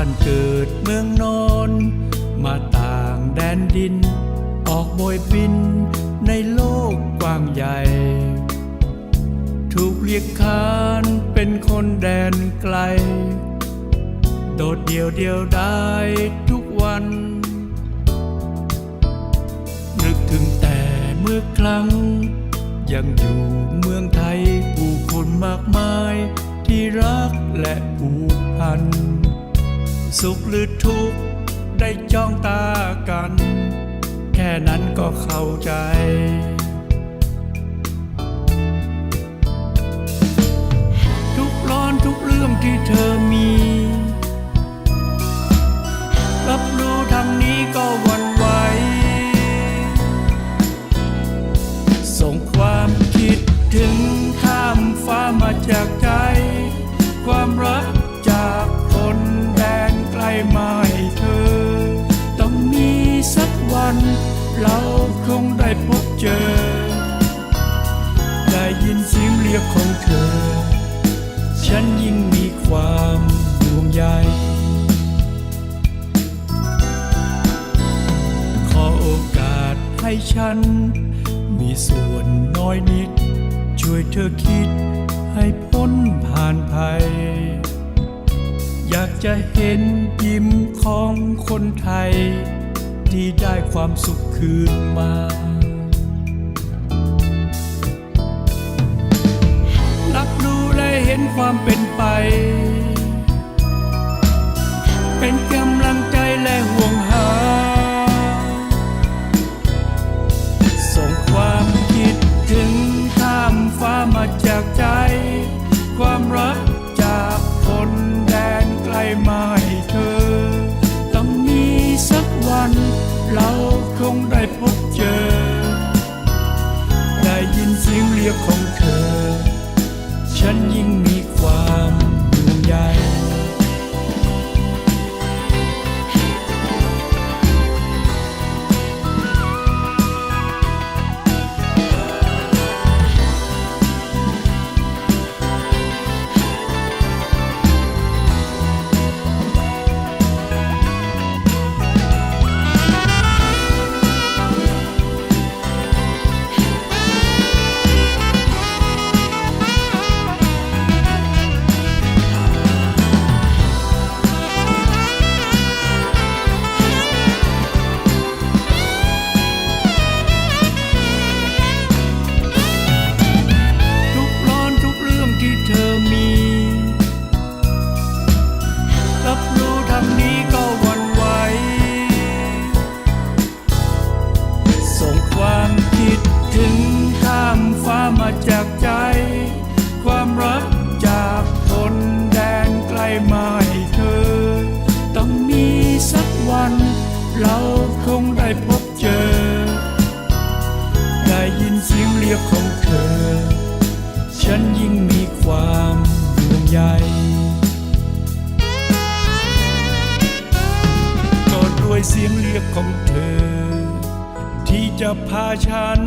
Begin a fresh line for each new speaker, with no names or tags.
านเกิดเมืองนอน มาต่างแดนดิน ออกโบยบินในโลกกว้างใหญ่ ถูกเรียกขานเป็นคนแดนไกล โดดเดี่ยวเดียวได้ทุกวัน นึกถึงแต่เมื่อครั้ง ยังอยู่เมืองไทยผู้คนมากมายที่รักและผูกพัน สุขหรือทุกข์ได้จ้องตากัน แค่นั้นก็เข้าใจ ทุกร้อนทุกเรื่องที่เธอ ให้ฉัน มีส่วนน้อยนิด ช่วยเธอคิดให้พ้นผ่านภัย อยากจะเห็นยิ้มของคนไทย ที่ได้ความสุขคืนมารับรู้และเห็นความเป็นไป เราคงได้พบเจอ ได้ยินเสียงเรียกของเธอ ฉันยิ่ เราคงได้พบเจอ ได้ยินเสียงเรียกของเธอ ฉันยิ่งมีความห่วงใยก็ด้วยเสียงเรียกของเธอ ที่จะพาฉัน